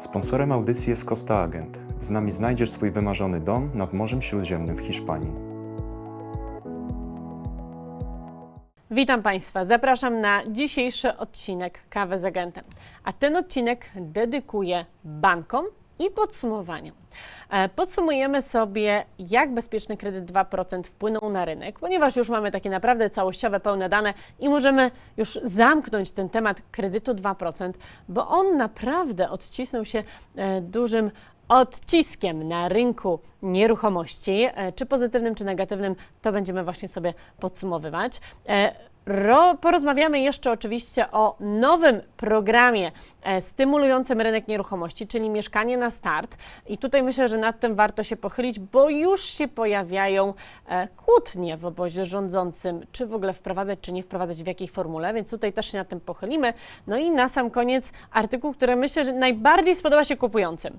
Sponsorem audycji jest Costa Agent. Z nami znajdziesz swój wymarzony dom nad Morzem Śródziemnym w Hiszpanii. Witam Państwa, zapraszam na dzisiejszy odcinek Kawę z Agentem. A ten odcinek dedykuję bankom i podsumowaniu. E, Podsumujemy sobie, jak bezpieczny kredyt 2% wpłynął na rynek, ponieważ już mamy takie naprawdę całościowe, pełne dane i możemy już zamknąć ten temat kredytu 2%, bo on naprawdę odcisnął się e, dużym odciskiem na rynku nieruchomości, e, czy pozytywnym, czy negatywnym, to będziemy właśnie sobie podsumowywać. Ro, porozmawiamy jeszcze oczywiście o nowym programie e, stymulującym rynek nieruchomości, czyli mieszkanie na start. I tutaj myślę, że nad tym warto się pochylić, bo już się pojawiają e, kłótnie w obozie rządzącym, czy w ogóle wprowadzać, czy nie wprowadzać, w jakiej formule, więc tutaj też się nad tym pochylimy. No i na sam koniec artykuł, który myślę, że najbardziej spodoba się kupującym.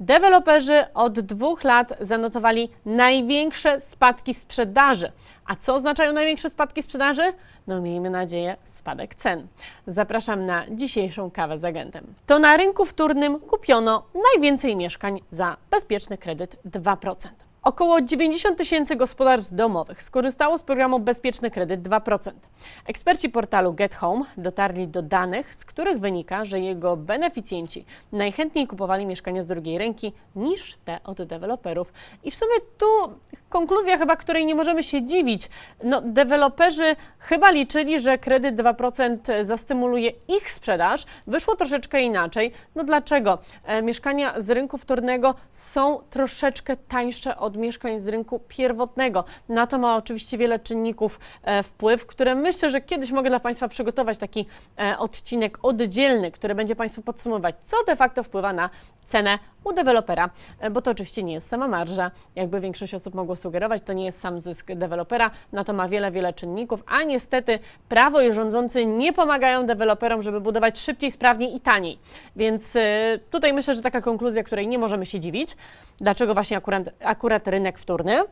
Deweloperzy od dwóch lat zanotowali największe spadki sprzedaży. A co oznaczają największe spadki sprzedaży? No miejmy nadzieję spadek cen. Zapraszam na dzisiejszą kawę z agentem. To na rynku wtórnym kupiono najwięcej mieszkań za bezpieczny kredyt 2%. Około 90 tysięcy gospodarstw domowych skorzystało z programu Bezpieczny Kredyt 2%. Eksperci portalu Get Home dotarli do danych, z których wynika, że jego beneficjenci najchętniej kupowali mieszkania z drugiej ręki niż te od deweloperów. I w sumie tu konkluzja chyba, której nie możemy się dziwić. No, deweloperzy chyba liczyli, że kredyt 2% zastymuluje ich sprzedaż. Wyszło troszeczkę inaczej. No dlaczego? E, mieszkania z rynku wtórnego są troszeczkę tańsze od mieszkań z rynku pierwotnego. Na to ma oczywiście wiele czynników e, wpływ, które myślę, że kiedyś mogę dla Państwa przygotować taki e, odcinek oddzielny, który będzie Państwu podsumowywać, co de facto wpływa na cenę u dewelopera, e, bo to oczywiście nie jest sama marża, jakby większość osób mogło sugerować, to nie jest sam zysk dewelopera, na to ma wiele, wiele czynników, a niestety prawo i rządzący nie pomagają deweloperom, żeby budować szybciej, sprawniej i taniej. Więc tutaj myślę, że taka konkluzja, której nie możemy się dziwić, dlaczego właśnie akurat, akurat rynek wtórny.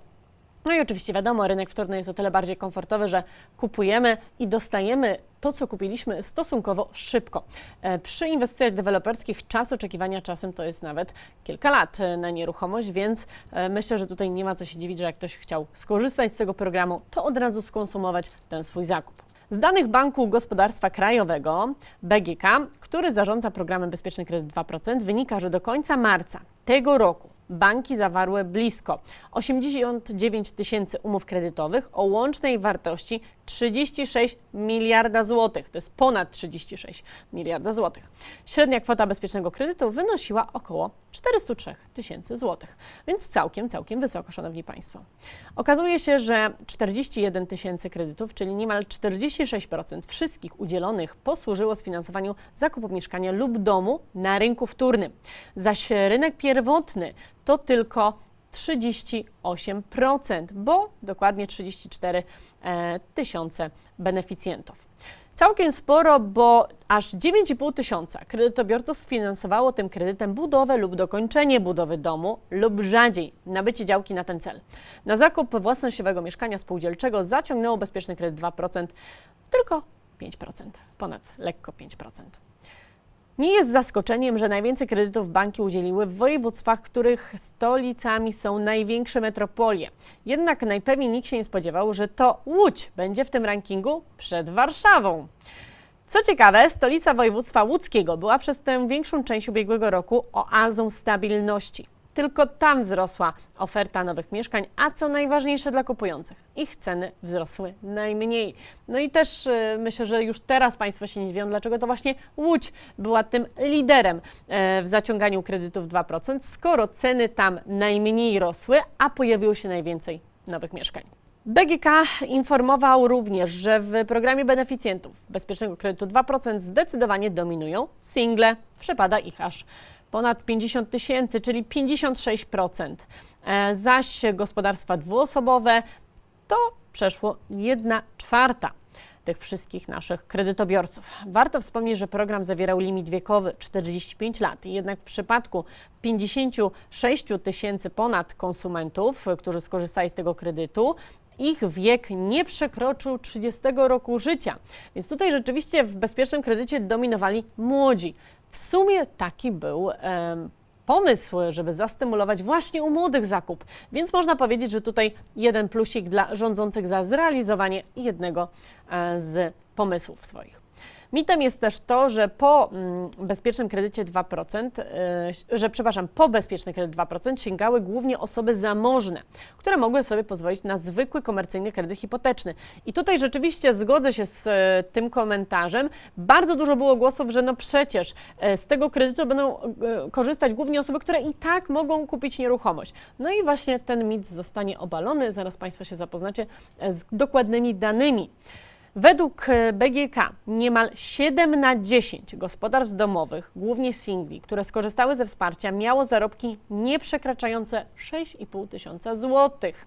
No i oczywiście wiadomo, rynek wtórny jest o tyle bardziej komfortowy, że kupujemy i dostajemy to, co kupiliśmy stosunkowo szybko. E, Przy inwestycjach deweloperskich czas oczekiwania czasem to jest nawet kilka lat e, na nieruchomość, więc e, myślę, że tutaj nie ma co się dziwić, że jak ktoś chciał skorzystać z tego programu, to od razu skonsumować ten swój zakup. Z danych Banku Gospodarstwa Krajowego BGK, który zarządza programem Bezpieczny Kredyt 2%, wynika, że do końca marca tego roku banki zawarły blisko 89 tysięcy umów kredytowych o łącznej wartości 36 miliarda złotych. To jest ponad 36 miliarda złotych. Średnia kwota bezpiecznego kredytu wynosiła około 403 tysięcy złotych, więc całkiem, całkiem wysoko, Szanowni Państwo. Okazuje się, że 41 tysięcy kredytów, czyli niemal 46% wszystkich udzielonych posłużyło sfinansowaniu zakupu mieszkania lub domu na rynku wtórnym. Zaś rynek pierwotny to tylko 38%, bo dokładnie 34 e, tysiące beneficjentów. Całkiem sporo, bo aż 9,5 tysiąca kredytobiorców sfinansowało tym kredytem budowę lub dokończenie budowy domu lub rzadziej nabycie działki na ten cel. Na zakup własnościowego mieszkania spółdzielczego zaciągnęło bezpieczny kredyt 2% tylko 5%, ponad lekko 5%. Nie jest zaskoczeniem, że najwięcej kredytów banki udzieliły w województwach, których stolicami są największe metropolie. Jednak najpewniej nikt się nie spodziewał, że to Łódź będzie w tym rankingu przed Warszawą. Co ciekawe, stolica województwa łódzkiego była przez tę większą część ubiegłego roku oazą stabilności. Tylko tam wzrosła oferta nowych mieszkań, a co najważniejsze dla kupujących, ich ceny wzrosły najmniej. No i też y, myślę, że już teraz Państwo się nie dziwią, dlaczego to właśnie Łódź była tym liderem e, w zaciąganiu kredytów 2%, skoro ceny tam najmniej rosły, a pojawiło się najwięcej nowych mieszkań. BGK informował również, że w programie beneficjentów bezpiecznego kredytu 2% zdecydowanie dominują single. Przepada ich aż ponad 50 tysięcy, czyli 56%. E, Zaś gospodarstwa dwuosobowe to przeszło 1 czwarta tych wszystkich naszych kredytobiorców. Warto wspomnieć, że program zawierał limit wiekowy 45 lat, jednak w przypadku 56 tysięcy ponad konsumentów, którzy skorzystali z tego kredytu, ich wiek nie przekroczył 30 roku życia. Więc tutaj rzeczywiście w bezpiecznym kredycie dominowali młodzi. W sumie taki był pomysł, żeby zastymulować właśnie u młodych zakup. Więc można powiedzieć, że tutaj jeden plusik dla rządzących za zrealizowanie jednego e, z pomysłów swoich. Mitem jest też to, że po mm, bezpiecznym kredycie 2%, y, że przepraszam, po bezpieczny kredyt 2% sięgały głównie osoby zamożne, które mogły sobie pozwolić na zwykły komercyjny kredyt hipoteczny. I tutaj rzeczywiście zgodzę się z y, tym komentarzem. Bardzo dużo było głosów, że no przecież y, z tego kredytu będą korzystać głównie osoby, które i tak mogą kupić nieruchomość. No i właśnie ten mit zostanie obalony. Zaraz Państwo się zapoznacie e, z dokładnymi danymi. Według e, BGK niemal 7 na 10 gospodarstw domowych, głównie singli, które skorzystały ze wsparcia, miało zarobki nie przekraczające 6,5 tysiąca złotych,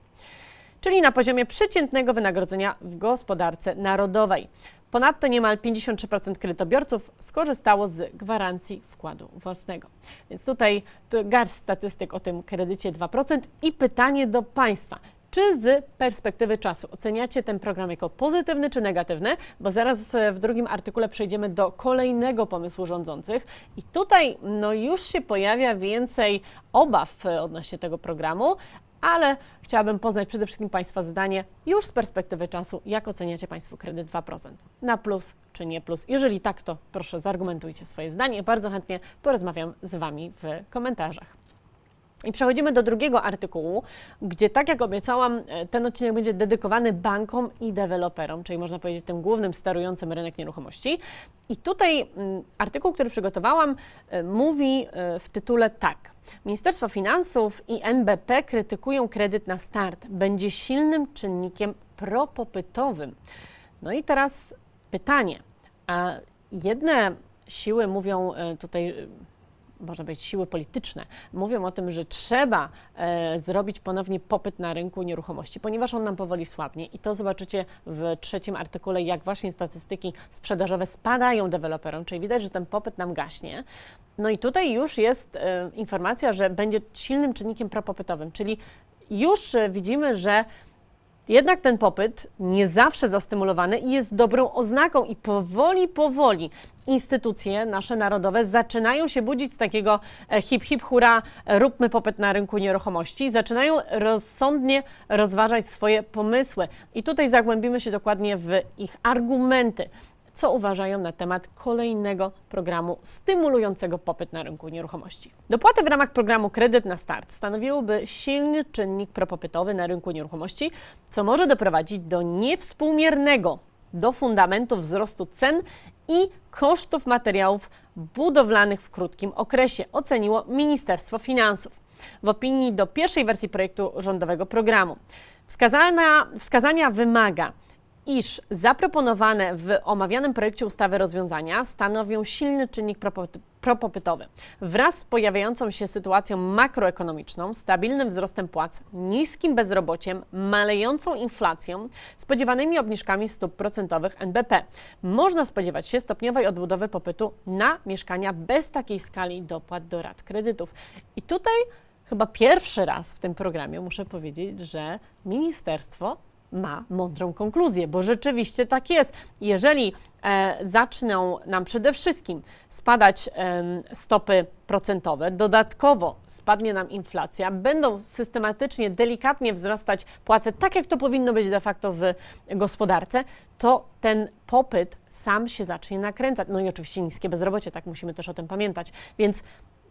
czyli na poziomie przeciętnego wynagrodzenia w gospodarce narodowej. Ponadto niemal 53% kredytobiorców skorzystało z gwarancji wkładu własnego. Więc tutaj garść statystyk o tym kredycie 2% i pytanie do Państwa. Czy z perspektywy czasu oceniacie ten program jako pozytywny czy negatywny? Bo zaraz e, w drugim artykule przejdziemy do kolejnego pomysłu rządzących i tutaj no, już się pojawia więcej obaw e, odnośnie tego programu, ale chciałabym poznać przede wszystkim Państwa zdanie już z perspektywy czasu, jak oceniacie Państwo kredyt 2%? Na plus czy nie plus? Jeżeli tak, to proszę zargumentujcie swoje zdanie. Bardzo chętnie porozmawiam z Wami w komentarzach. I przechodzimy do drugiego artykułu, gdzie tak jak obiecałam, e, ten odcinek będzie dedykowany bankom i deweloperom, czyli można powiedzieć tym głównym sterującym rynek nieruchomości. I tutaj mm, artykuł, który przygotowałam, e, mówi e, w tytule tak. Ministerstwo Finansów i NBP krytykują kredyt na start. Będzie silnym czynnikiem propopytowym. No i teraz pytanie. A jedne siły mówią tutaj można powiedzieć, siły polityczne mówią o tym, że trzeba e, zrobić ponownie popyt na rynku nieruchomości, ponieważ on nam powoli słabnie. I to zobaczycie w trzecim artykule, jak właśnie statystyki sprzedażowe spadają deweloperom, czyli widać, że ten popyt nam gaśnie. No i tutaj już jest e, informacja, że będzie silnym czynnikiem propopytowym, czyli już e, widzimy, że jednak ten popyt nie zawsze zastymulowany jest dobrą oznaką i powoli, powoli instytucje nasze narodowe zaczynają się budzić z takiego e, hip hip hura, e, róbmy popyt na rynku nieruchomości, zaczynają rozsądnie rozważać swoje pomysły. I tutaj zagłębimy się dokładnie w ich argumenty co uważają na temat kolejnego programu stymulującego popyt na rynku nieruchomości. Dopłaty w ramach programu Kredyt na Start stanowiłyby silny czynnik propopytowy na rynku nieruchomości, co może doprowadzić do niewspółmiernego do fundamentu wzrostu cen i kosztów materiałów budowlanych w krótkim okresie, oceniło Ministerstwo Finansów. W opinii do pierwszej wersji projektu rządowego programu. Wskazania wymaga iż zaproponowane w omawianym projekcie ustawy rozwiązania stanowią silny czynnik propopy- propopytowy. Wraz z pojawiającą się sytuacją makroekonomiczną, stabilnym wzrostem płac, niskim bezrobociem, malejącą inflacją, spodziewanymi obniżkami stóp procentowych NBP, można spodziewać się stopniowej odbudowy popytu na mieszkania bez takiej skali dopłat do rat kredytów. I tutaj chyba pierwszy raz w tym programie muszę powiedzieć, że ministerstwo ma mądrą konkluzję, bo rzeczywiście tak jest. Jeżeli e, zaczną nam przede wszystkim spadać em, stopy procentowe, dodatkowo spadnie nam inflacja, będą systematycznie, delikatnie wzrastać płace, tak jak to powinno być de facto w gospodarce, to ten popyt sam się zacznie nakręcać. No i oczywiście niskie bezrobocie, tak musimy też o tym pamiętać. Więc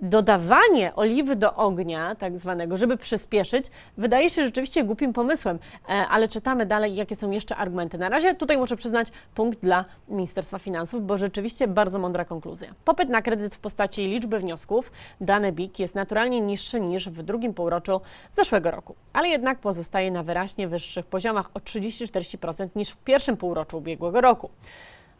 dodawanie oliwy do ognia, tak zwanego, żeby przyspieszyć, wydaje się rzeczywiście głupim pomysłem, e, ale czytamy dalej, jakie są jeszcze argumenty. Na razie tutaj muszę przyznać punkt dla Ministerstwa Finansów, bo rzeczywiście bardzo mądra konkluzja. Popyt na kredyt w postaci liczby wniosków, dane BIK, jest naturalnie niższy niż w drugim półroczu zeszłego roku, ale jednak pozostaje na wyraźnie wyższych poziomach o 30-40% niż w pierwszym półroczu ubiegłego roku.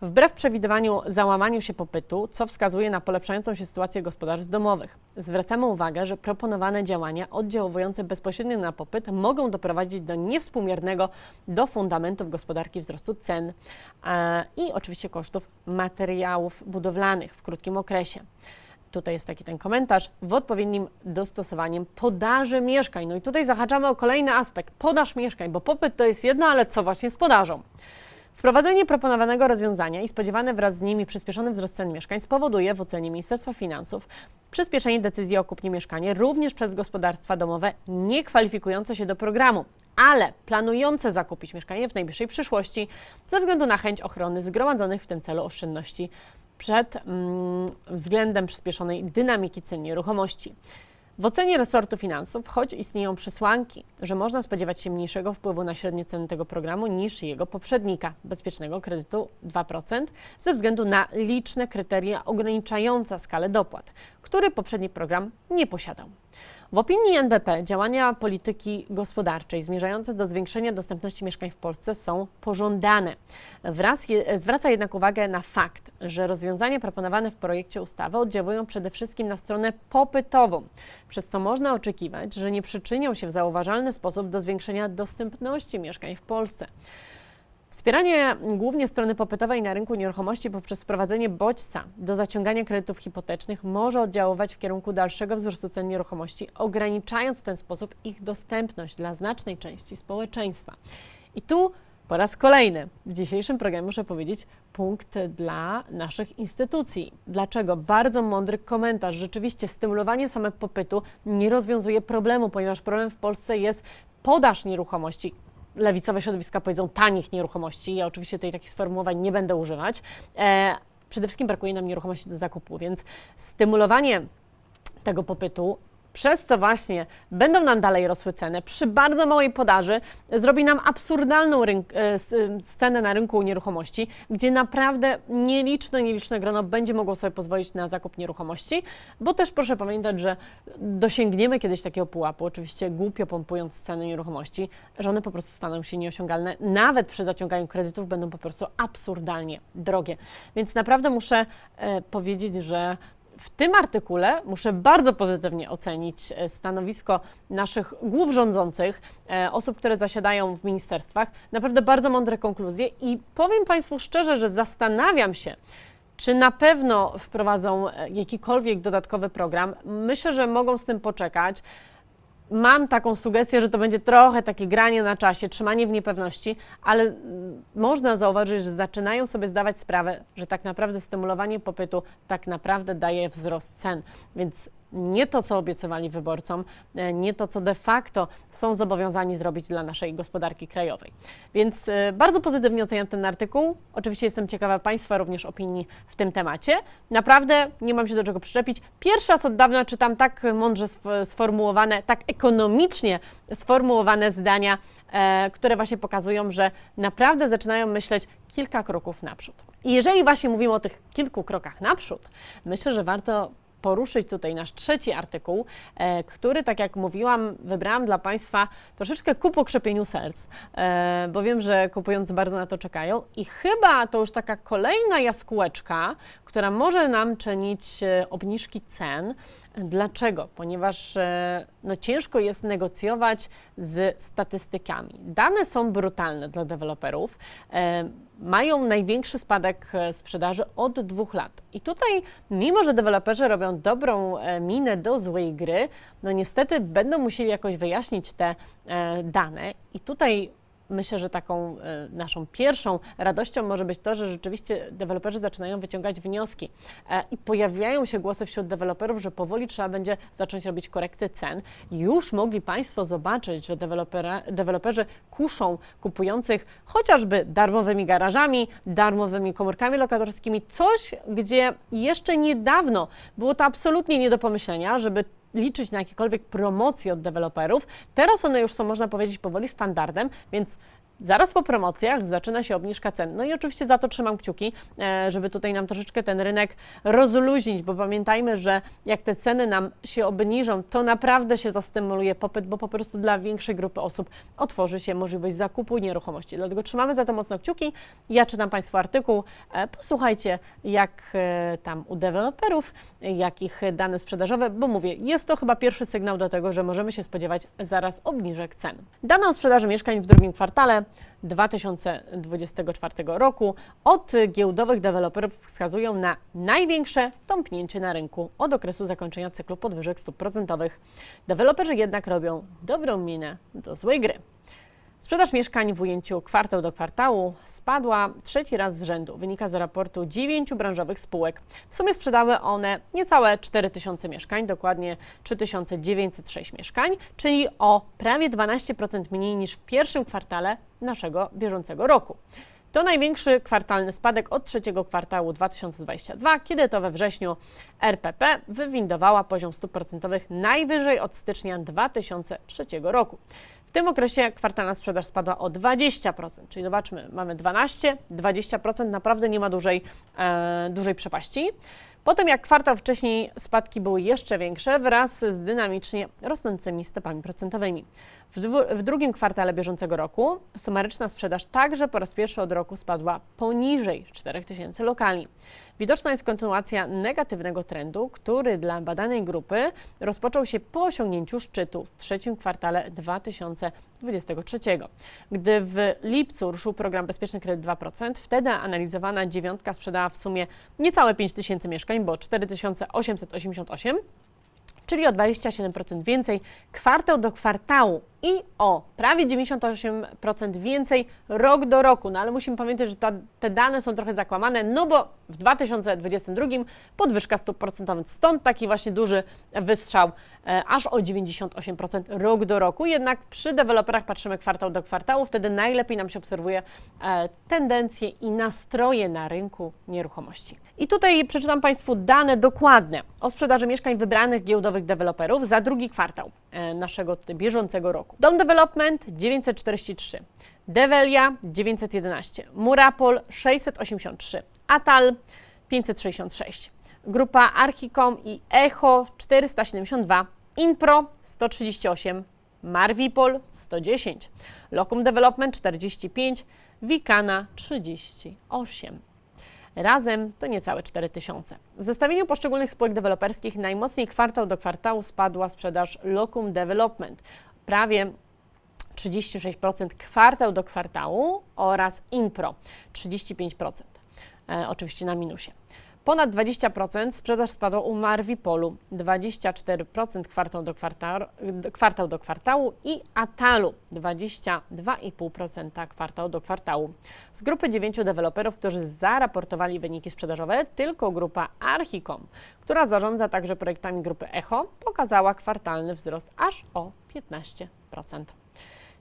Wbrew przewidywaniu załamaniu się popytu, co wskazuje na polepszającą się sytuację gospodarstw domowych. Zwracamy uwagę, że proponowane działania oddziałujące bezpośrednio na popyt mogą doprowadzić do niewspółmiernego do fundamentów gospodarki wzrostu cen e, i oczywiście kosztów materiałów budowlanych w krótkim okresie. tutaj jest taki ten komentarz, w odpowiednim dostosowaniem podaży mieszkań. No i tutaj zahaczamy o kolejny aspekt, podaż mieszkań, bo popyt to jest jedno, ale co właśnie z podażą? Wprowadzenie proponowanego rozwiązania i spodziewany wraz z nimi przyspieszony wzrost cen mieszkań spowoduje w ocenie Ministerstwa Finansów przyspieszenie decyzji o kupnie mieszkania również przez gospodarstwa domowe nie kwalifikujące się do programu, ale planujące zakupić mieszkanie w najbliższej przyszłości ze względu na chęć ochrony zgromadzonych w tym celu oszczędności przed mm, względem przyspieszonej dynamiki cen nieruchomości. W ocenie resortu finansów, choć istnieją przesłanki, że można spodziewać się mniejszego wpływu na średnie ceny tego programu niż jego poprzednika, bezpiecznego kredytu 2%, ze względu na liczne kryteria ograniczające skalę dopłat, który poprzedni program nie posiadał. W opinii NBP działania polityki gospodarczej zmierzające do zwiększenia dostępności mieszkań w Polsce są pożądane. Wraz je, zwraca jednak uwagę na fakt, że rozwiązania proponowane w projekcie ustawy oddziałują przede wszystkim na stronę popytową, przez co można oczekiwać, że nie przyczynią się w zauważalny sposób do zwiększenia dostępności mieszkań w Polsce. Wspieranie głównie strony popytowej na rynku nieruchomości poprzez wprowadzenie bodźca do zaciągania kredytów hipotecznych może oddziaływać w kierunku dalszego wzrostu cen nieruchomości, ograniczając w ten sposób ich dostępność dla znacznej części społeczeństwa. I tu po raz kolejny w dzisiejszym programie muszę powiedzieć punkt dla naszych instytucji. Dlaczego? Bardzo mądry komentarz. Rzeczywiście stymulowanie samego popytu nie rozwiązuje problemu, ponieważ problem w Polsce jest podaż nieruchomości, lewicowe środowiska powiedzą tanich nieruchomości. Ja oczywiście tutaj takich sformułowań nie będę używać. E, przede wszystkim brakuje nam nieruchomości do zakupu, więc stymulowanie tego popytu, przez co właśnie będą nam dalej rosły ceny, przy bardzo małej podaży zrobi nam absurdalną e, e, scenę na rynku nieruchomości, gdzie naprawdę nieliczne, nieliczne grono będzie mogło sobie pozwolić na zakup nieruchomości, bo też proszę pamiętać, że dosięgniemy kiedyś takiego pułapu, oczywiście głupio pompując ceny nieruchomości, że one po prostu staną się nieosiągalne, nawet przy zaciąganiu kredytów będą po prostu absurdalnie drogie. Więc naprawdę muszę e, powiedzieć, że w tym artykule muszę bardzo pozytywnie ocenić e, stanowisko naszych głów rządzących, e, osób, które zasiadają w ministerstwach. Naprawdę bardzo mądre konkluzje i powiem Państwu szczerze, że zastanawiam się, czy na pewno wprowadzą e, jakikolwiek dodatkowy program. Myślę, że mogą z tym poczekać. Mam taką sugestię, że to będzie trochę takie granie na czasie, trzymanie w niepewności, ale można zauważyć, że zaczynają sobie zdawać sprawę, że tak naprawdę stymulowanie popytu tak naprawdę daje wzrost cen. Więc nie to, co obiecywali wyborcom, e, nie to, co de facto są zobowiązani zrobić dla naszej gospodarki krajowej. Więc e, bardzo pozytywnie oceniam ten artykuł. Oczywiście jestem ciekawa Państwa również opinii w tym temacie. Naprawdę nie mam się do czego przyczepić. Pierwszy raz od dawna czytam tak mądrze sf- sformułowane, tak ekonomicznie sformułowane zdania, e, które właśnie pokazują, że naprawdę zaczynają myśleć kilka kroków naprzód. I jeżeli właśnie mówimy o tych kilku krokach naprzód, myślę, że warto poruszyć tutaj nasz trzeci artykuł, e, który, tak jak mówiłam, wybrałam dla Państwa troszeczkę ku pokrzepieniu serc, e, bo wiem, że kupujący bardzo na to czekają i chyba to już taka kolejna jaskółeczka, która może nam czynić e, obniżki cen. Dlaczego? Ponieważ no, ciężko jest negocjować z statystykami. Dane są brutalne dla deweloperów. Mają największy spadek e, sprzedaży od dwóch lat. I tutaj, mimo że deweloperzy robią dobrą e, minę do złej gry, no niestety będą musieli jakoś wyjaśnić te e, dane. I tutaj myślę, że taką e, naszą pierwszą radością może być to, że rzeczywiście deweloperzy zaczynają wyciągać wnioski e, i pojawiają się głosy wśród deweloperów, że powoli trzeba będzie zacząć robić korekty cen. Już mogli Państwo zobaczyć, że deweloperzy kuszą kupujących chociażby darmowymi garażami, darmowymi komórkami lokatorskimi, coś, gdzie jeszcze niedawno było to absolutnie nie do pomyślenia, żeby liczyć na jakiekolwiek promocje od deweloperów. Teraz one już są, można powiedzieć, powoli standardem, więc zaraz po promocjach zaczyna się obniżka cen. No i oczywiście za to trzymam kciuki, e, żeby tutaj nam troszeczkę ten rynek rozluźnić, bo pamiętajmy, że jak te ceny nam się obniżą, to naprawdę się zastymuluje popyt, bo po prostu dla większej grupy osób otworzy się możliwość zakupu nieruchomości. Dlatego trzymamy za to mocno kciuki. Ja czytam Państwu artykuł. E, Posłuchajcie, jak e, tam u deweloperów, jakich dane sprzedażowe, bo mówię, jest to chyba pierwszy sygnał do tego, że możemy się spodziewać zaraz obniżek cen. Dane o sprzedaży mieszkań w drugim kwartale 2024 roku od giełdowych deweloperów wskazują na największe tąpnięcie na rynku od okresu zakończenia cyklu podwyżek stóp procentowych. Deweloperzy jednak robią dobrą minę do złej gry. Sprzedaż mieszkań w ujęciu kwartał do kwartału spadła trzeci raz z rzędu. Wynika z raportu dziewięciu branżowych spółek. W sumie sprzedały one niecałe 4 tysiące mieszkań, dokładnie 3906 mieszkań, czyli o prawie 12% mniej niż w pierwszym kwartale naszego bieżącego roku. To największy kwartalny spadek od trzeciego kwartału 2022, kiedy to we wrześniu RPP wywindowała poziom stóp procentowych najwyżej od stycznia 2003 roku. W tym okresie kwartalna sprzedaż spadła o 20%, czyli zobaczmy, mamy 12, 20%, naprawdę nie ma dużej, e, dużej przepaści. Potem jak kwartał wcześniej spadki były jeszcze większe wraz z dynamicznie rosnącymi stopami procentowymi. W, dwu, w drugim kwartale bieżącego roku sumaryczna sprzedaż także po raz pierwszy od roku spadła poniżej 4000 lokali. Widoczna jest kontynuacja negatywnego trendu, który dla badanej grupy rozpoczął się po osiągnięciu szczytu w trzecim kwartale 2023. Gdy w lipcu ruszył program Bezpieczny Kredyt 2%, wtedy analizowana dziewiątka sprzedała w sumie niecałe 5000 mieszkań, bo 4888 czyli o 27% więcej kwartał do kwartału i o prawie 98% więcej rok do roku. No ale musimy pamiętać, że ta, te dane są trochę zakłamane, no bo w 2022 podwyżka stóp procentowych, stąd taki właśnie duży wystrzał, e, aż o 98% rok do roku. Jednak przy deweloperach patrzymy kwartał do kwartału, wtedy najlepiej nam się obserwuje e, tendencje i nastroje na rynku nieruchomości. I tutaj przeczytam Państwu dane dokładne o sprzedaży mieszkań wybranych giełdowych deweloperów za drugi kwartał e, naszego bieżącego roku. Dom Development 943, Develia 911, Murapol 683, Atal 566, Grupa Archicom i Echo 472, Inpro 138, Marvipol 110, Locum Development 45, Wikana 38. Razem to niecałe 4000. W zestawieniu poszczególnych spółek deweloperskich najmocniej kwartał do kwartału spadła sprzedaż Locum Development. Prawie 36% kwartał do kwartału oraz Impro 35%. E, oczywiście na minusie. Ponad 20% sprzedaż spadła u Marvipolu, 24% kwartał do, kwartał, kwartał do kwartału i Atalu, 22,5% kwartał do kwartału. Z grupy 9 deweloperów, którzy zaraportowali wyniki sprzedażowe, tylko grupa Archicom, która zarządza także projektami grupy Echo, pokazała kwartalny wzrost aż o 15%.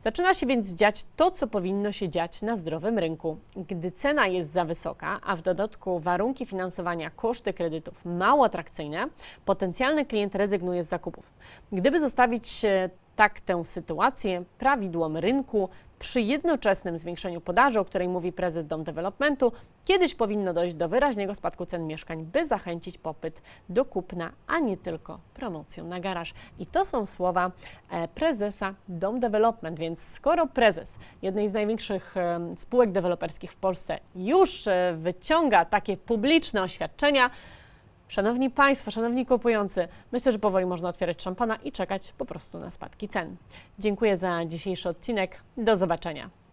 Zaczyna się więc dziać to, co powinno się dziać na zdrowym rynku. Gdy cena jest za wysoka, a w dodatku warunki finansowania, koszty kredytów mało atrakcyjne, potencjalny klient rezygnuje z zakupów. Gdyby zostawić e, tak tę sytuację prawidłom rynku przy jednoczesnym zwiększeniu podaży, o której mówi prezes Dom Developmentu, kiedyś powinno dojść do wyraźnego spadku cen mieszkań, by zachęcić popyt do kupna, a nie tylko promocją na garaż. I to są słowa e, prezesa Dom Development, więc skoro prezes jednej z największych e, spółek deweloperskich w Polsce już e, wyciąga takie publiczne oświadczenia, Szanowni Państwo, szanowni kupujący, myślę, że powoli można otwierać szampana i czekać po prostu na spadki cen. Dziękuję za dzisiejszy odcinek. Do zobaczenia.